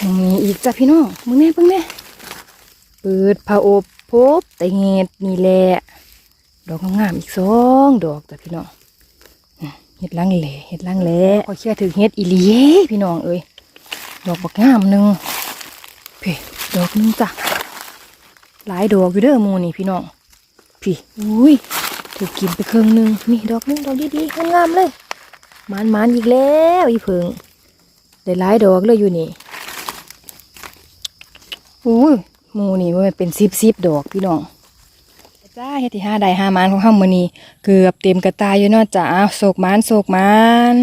มึงมีอีกจ้ะพี่น้องมึงแน่เพิ่งแน่เปิดผ้าอบพบแต่เห็ดนี่แหละดอกงามๆอีกสองดอกจ้ะพี่น้องเห็ดลังแหล่เห็ดลังแหล่ขอเชื่อถึงเห็ดอีหลีพี่น้องเอ้ยดอกบักงามหนึ่งเพ่ดอกหนึงจ้ะหลายดอกอยู่เด้อมูนี่พี่น้องพี่อุ้ยถูกกินไปครึ่งหนึงนี่ดอกหนึงดอกดีๆงามๆเลยมานมานอีกแล้วอีเพิง ได้หลายดอกเลยอยู่นี่อุ้ยหมูนี่มันเป็นซิบซิบดอกพี่น้องจ้าเฮ็ดที่ห้าได้ห้ามานของห้ามือนี้เกือบเต็มกระตายอยู่นาจ้าโศกมานโศกมาน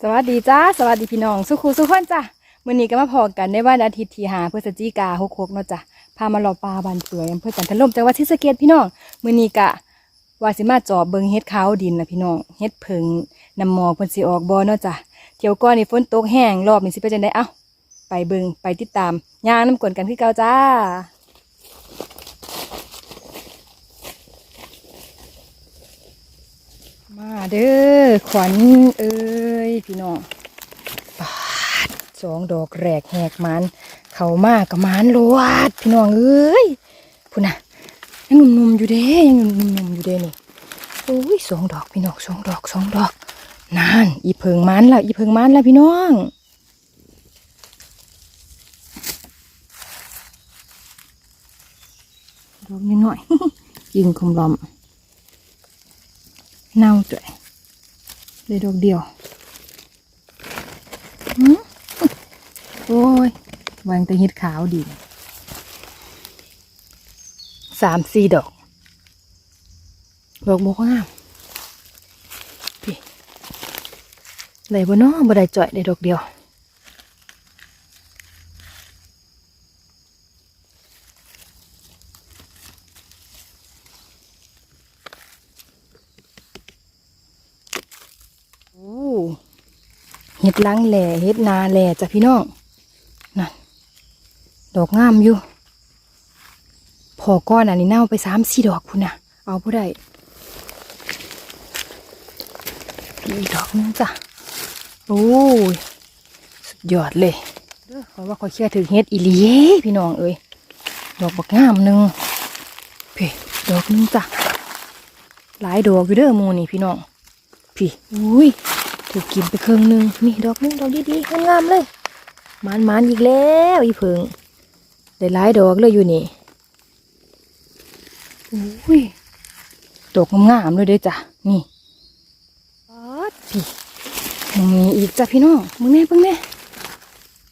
สวัสดีจ้าสวัสดีพี่น้อง สุขูสุขคนจ้ามือนี้ก็มาพอกันในวันอาทิตย์ที่หาพฤศจิกาหกหกเนาะจ้ะพามาหล่อปลาบานสวยอำเภอจันทลมจังหวัดศรีสะเกษพี่น้องมือนี้กะ ว่าสิมาจอบเบิงเฮ็ดขาวดินนะพี่น้องเฮ็ดเพิงน้ำหมอกเพิ่นสิออกบ่เนาะจ้ะเที่ยวก่อนนี่ฝนตกแห้งรอบนี้สิเป็นจังได๋เอ้าไปเบิงไปติดตามย่างน้ำกวนกันคือเก่าจ้ามาเด้อขวัญเอ้ยพี่น้องปาดสองดอกแรกแหกมันเข้ามากับมันลวดพี่น้องเอ้ยพุ่นน่ะ ยังหนุ่มๆอยู่เด้ยังหนุ่มๆอยู่เด้นี่โอ้ยสองดอกพี่น้องสองดอกสองดอกนานอีเพิงมันแล้วอีเพิงมันแล้วพี่น้องดอกนิดหน่อยยิงคมลอมเน่าจ้วยเลยดอกเดียวโอ้ยวางแต่เห็ดขาวดี สามสี่ดอก ดอกบกงามพี่ได้บ่เนาะบ่ได้จ่อยได้ดอกเดียวโอ้เฮ็ดล้างแหล่เฮ็ดนาแหล่จ้ะพี่น้องนั่นดอกงามอยู่ พอก้อนอันนี้เน่าไปสามสี่ดอกพุ่นน่ะเอาผู้ใดอีกดอกนึงจ้ะโอ้ยสุดยอดเลยเด้อขอว่าขอเชื่อถึงเฮ็ดอีลีพี่น้องเอ้ยดอกบักงามหนึ่งเพ่ดอกนึงจ้ะหลายดอกอยู่เด้อมูนี่พี่น้องพี่อุ้ยถูกกินไปครึ่งนึงนี่ดอกนึงดอกดีๆงามๆเลยมานมานๆอีกแล้วอีเพิงได้หลายดอกเลยอยู่นี่ อุ้ยดอกงามๆเลยเด้อจ้ะ นี่ป๊าดพี่มึงมีอีกจ้ะพี่น้องมึงแน่เพิ่งแน่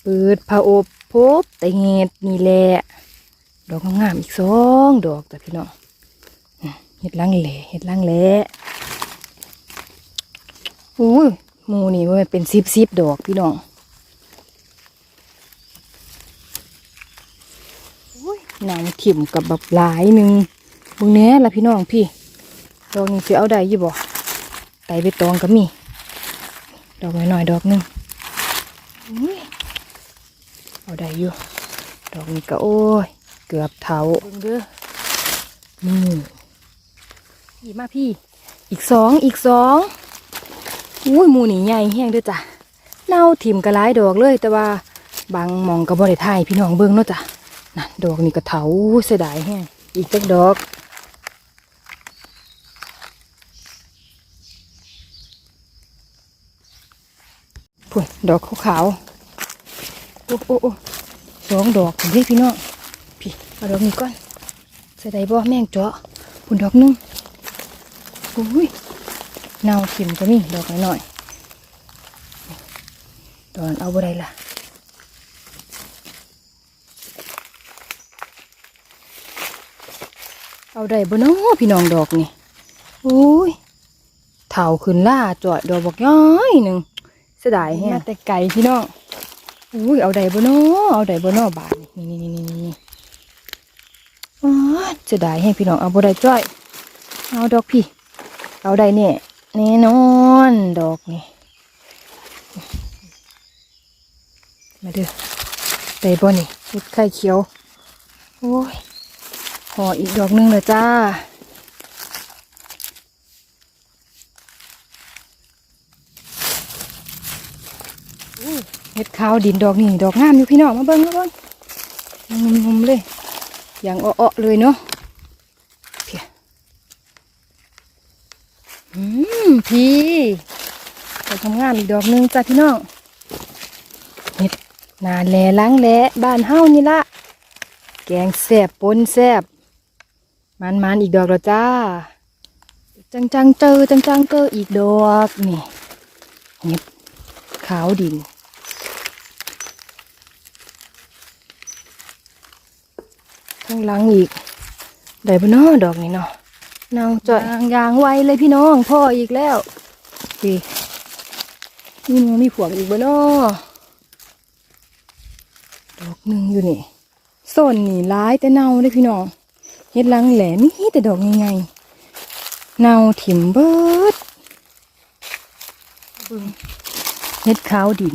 เปิดผ้าอบพบแต่เห็ดนี่แหละ ดอกงามๆอีกสองดอกจ้ะพี่น้องอืมเห็ดลังแหล่เห็ดลังแหล่อุ้ยหมูนี่มันเป็นซิบซิบๆดอกพี่น้องอุ้ยหนังถิ่มกับแบบหลายหนึ่ง มึงแหน่ละพี่น้องพี่ ดอกนี้สิเอาได้อยี่บ่ไตไปตองก็มี ดอกน้อยๆดอกหนึงอุ้ยเอาได้อยู่ ดอกนี้ก็โอ้ย เกือบเท่าเบิ่งเด้อนี่พี่มาพี่ อีกสองอีกสองอุ้ยหมูนี่ใหญ่แห้งเด้อจ้ะเน่าถิ่มกระไรดอกเลย แต่ว่าบางหมองก็บ่ได้ถ่ายพี่น้องเบิ่งเนาะจ้ะนั่นดอกนี้ก็เถาเสียดายแห้งอีกจักดอก พุ่นดอกขาวๆโอ้โอ้โอ้สองดอกเรียกพี่น้องพี่เอาดอกนี้ก่อนใส่ได้บ่แม่งเจาะพุ่นดอกหนึงอุ้ยเน่าขิมก็มีดอกน้อยๆตอนเอาบ่ได้ล่ะเอาได้บ่นาะพี่น้องดอกนี่โอ้ยเถาขึ้นล่าจ่อยดอกบอกย้อยหนึ่ง เสียดายแฮะแต่ไก่พี่น้องอุ้ยเอาได้บ่นาะเอาได้บ่นาะบาทนี่นี่นี่นี่นี่อ๋อเสียดายแฮะพี่น้องเอาบ่ได้จ่อย เอาดอกพี่ เอาได้เนี่ยแน่นอนดอกนี่มาเด้อไดบ่นี่เห็ดไข่เขียว โอ้ยห่ออีกดอกหนึงเลยจ้า เห็ดขาวดินดอกนี่ดอกงามอยู่พี่น้องมาเบิ่งมาเบิ่งงุมๆเลย อย่างอ้อๆเลยเนาะเพียอืมพี่ดอกงามๆอีกดอกนึงจ้ะพี่น้องเห็ดนาแลล้างแหลบ้านเฮานี่ละแกงแซบปนแซบมันมันอีกดอกแล้วจ้า จังจังเจอจังจังเจออีกดอกนี่เห็ดขาวดิน ข้างหลังอีก ได้บ่เนาะดอกนี้เนาะเนาจ่อยยางไวเลยพี่น้อง พ่ออีกแล้วดีนี่มันมีผวอีกบ่เนาะดอกหนึ่งอยู่นี่ส้นนี่ร้ายแต่เน่าเลยพี่น้องเฮ็ดลังแหลมมีแต่ดอกใหญ่ๆเน่าถิ่มเบิดเบิ่งเฮ็ดขาวดิน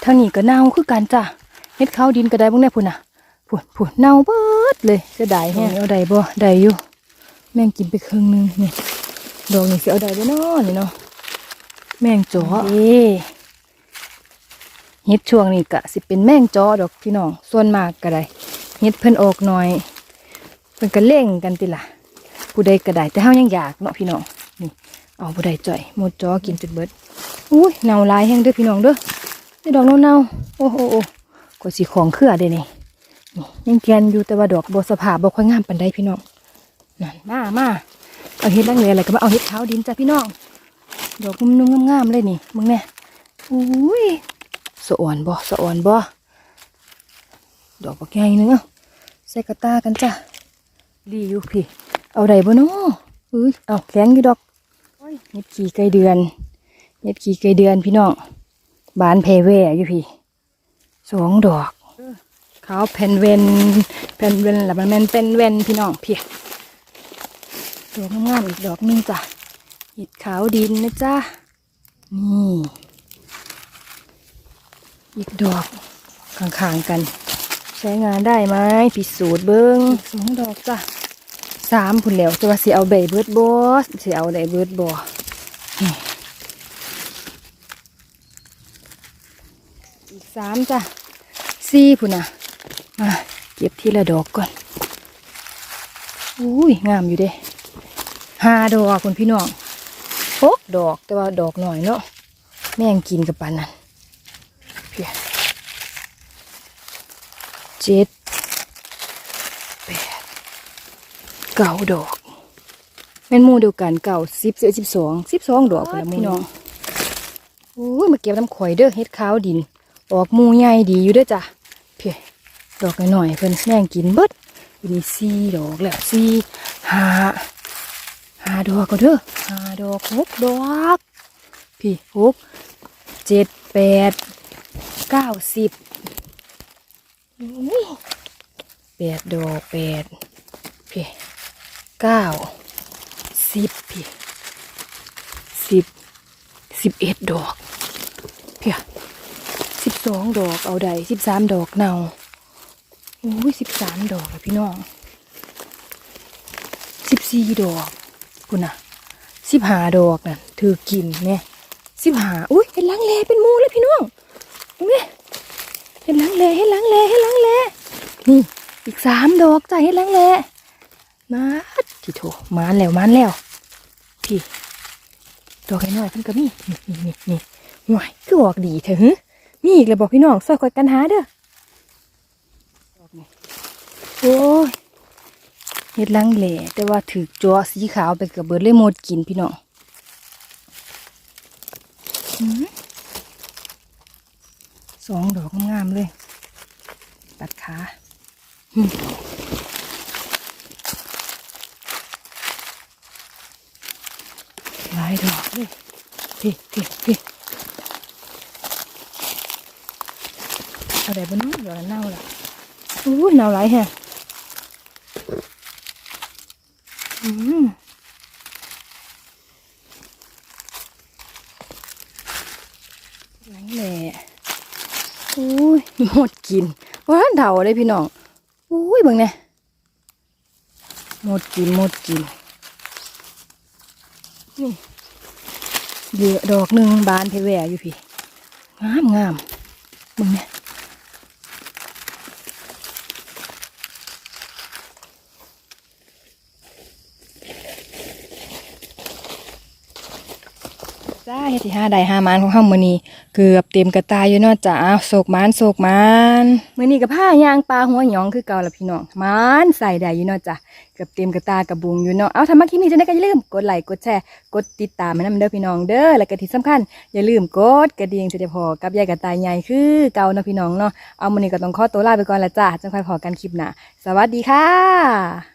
เท่านี้ก็เน่าคือกันจ้ะเฮ็ดขาวดินก็ได้เบ่งแน่พุ่นน่ะผุดผุดเน่าเบิด เลยเสียดายแฮะเอาได้บ่ได้อยู่แม่งกินไปครึ่งหนึงนี่ดอกนี่สิเอาได้บ่เนาะนี่เนาะแม่งจ๋อเอ้เฮ็ดช่วงนี้ก็สิเป็นแม่งจ๋อดอกพี่น้องส่วนมากก็ได้เฮ็ดเพิ่นออกหน่อยเพิ่นก็เล่งกันติล่ะผู้ใดก็ได้แต่เฮายังอยากเนาะพี่น้องนี่เอาผู้ใดจ่อยหมดจ๋อกินจนเบิดอุ้ยเน่าหลายแฮงเด้อพี่น้องเด้อนี่ดอกเน่าๆโอ้โหโอ้ก็สิของเครือเด้นี่นี่ ยังแกนอยู่แต่ว่าดอกบัวสภาบ่ค่อยงามปานใดพี่น้องนั่นมามาเอาเฮ็ดลังเลอะไรก็มาเอาเฮ็ดขาดินจ้ะพี่น้องดอกนุ่มๆงามๆเลยนี่มึงเนี่ยอุ้ยสะอ่อนบ่สะอ่อนบ่ดอกบักใหญ่นึงเอ้าใส่กระตากันจ้ะดีอยู่พี่เอาได้บ่เนาะอุ้ยเอาแข็งอยู่ดอกเฮ็ดขี้ไก่เดือนเฮ็ดขี้ไก่เดือนพี่น้องบานแพรแว่อยู่พี่สองดอก เขาแผ่นเวนแผ่นเวนแล้วมันแมนเป็นเวนพี่น้องเพียดอกงามอีกดอกหนึงจ้ะห็ดขาวดินนะจ๊ะนี่ อีกดอกข้างๆกัน ใช้งานได้ไหมพิสูจน์เบิ้งอีกสองดอกจ้ะสามพุ่นแล้วจะว่าสิเอาใบเบิร์ดบอสสิเอาได้เบิร์ดบออีกสามจ้ะสี่พุ่นน่ะ มาเก็บทีละดอกก่อนอุ้ยงามอยู่เด้ห้าดอกคุณพี่น้องหกดอกแต่ว่าดอกหน่อยเนาะแม่งกินกับปานนั้นเพียเจ็ดแปดเก้าดอกแม่นหมูเดียวกันเก่าสิบสิบเอ็ดสิบสองสิบสองดอกพุ่นละพี่น้องโอ้ยมาเก็บน้ำข่อยเด้อเฮ็ดขาวดิน ออกหมูใหญ่ดีอยู่เด้อจ้ะเพีย ดอกหน่อยๆเพิ่นแม่งกินเบิดอยู่นี่สี่ดอกแล้วสี่ห้าห้าดอกก็เด้อห้าดอกหกดอกพี่หกเจ็ดแปดเก้าสิบแปดดอกแปดพี่เก้าสิบพี่สิบสิบเอ็ดดอกเพียสิบสองดอกเอาได้สิบสามดอกเน่า โอ้ยสิบสามดอกเลยพี่น้องสิบสี่ดอกคุณนะสิบห้าดอกน่ะถือกินเนี่ยสิบห้าอุ้ยเห็นล้างแลเป็นมูเลยพี่น้องเนไหมเห็นล้างแลเห็นล้างแลเห็นล้างแลนี่อีกสามดอกจ้ะเห็นล้างแลมาที่โถมานแล้วมานแล้วพี่ดอกน้อยเพิ่นก็มีนี่นี่นี่นี่หน่อยคือออกดีเถอะหึมีอีกเลยบอกพี่น้องซอยคอยกันหาเด้อ โอ้ยเฮ็ดลังแหล่แต่ว่าถือจัวสีขาวไปเกับเบิดเลยหมดกินพี่น้องสองดอกงามๆเลย ตัดขาหลายดอกเลยพี่พี่พี่อะไรบ้างเนาะเดี๋ยวเน่าละ อู้หนาวไหลแฮะอืมหลังแหล่อุ้ยหมดกินว้าเดาเลยพี่น้องอุ้ยบิ่งเนี่ยหมดกินหมดกินนี่เหลือดอกหนึ่งบานเพแหวอยู่พี่งามงามมึงเนี่ยจ้าเฮ็ด ที่ห้าใดห้ามานของเฮามื้อนี้เกือบเต็มกระตายอยู่เนาะจ้าอ้าวโศกมานโศกมานมื้อนี้ก็ผ้ายางปลาหัวหยองคือเก่าละพี่น้องมานใส่ได้อยู่เนาะจ้ะเกือบเต็มกระตากระบุงอยู่เนาะเอาถ้ามาคลิปนี้จะได้ก็อย่าลืมกดไลค์กดแชร์กดติดตามให้นำเด้อพี่น้องเด้อแล้วก็ที่สำคัญอย่าลืมกดกระดิ่งจะได้พอกับยายกระต่ายใหญ่คือเก่าเนาะพี่น้องเนาะเอามื้อนี้ก็ต้องขอตัวลาไปก่อนละจ้าจังค่อยพอกันคลิปหน้าสวัสดีค่ะ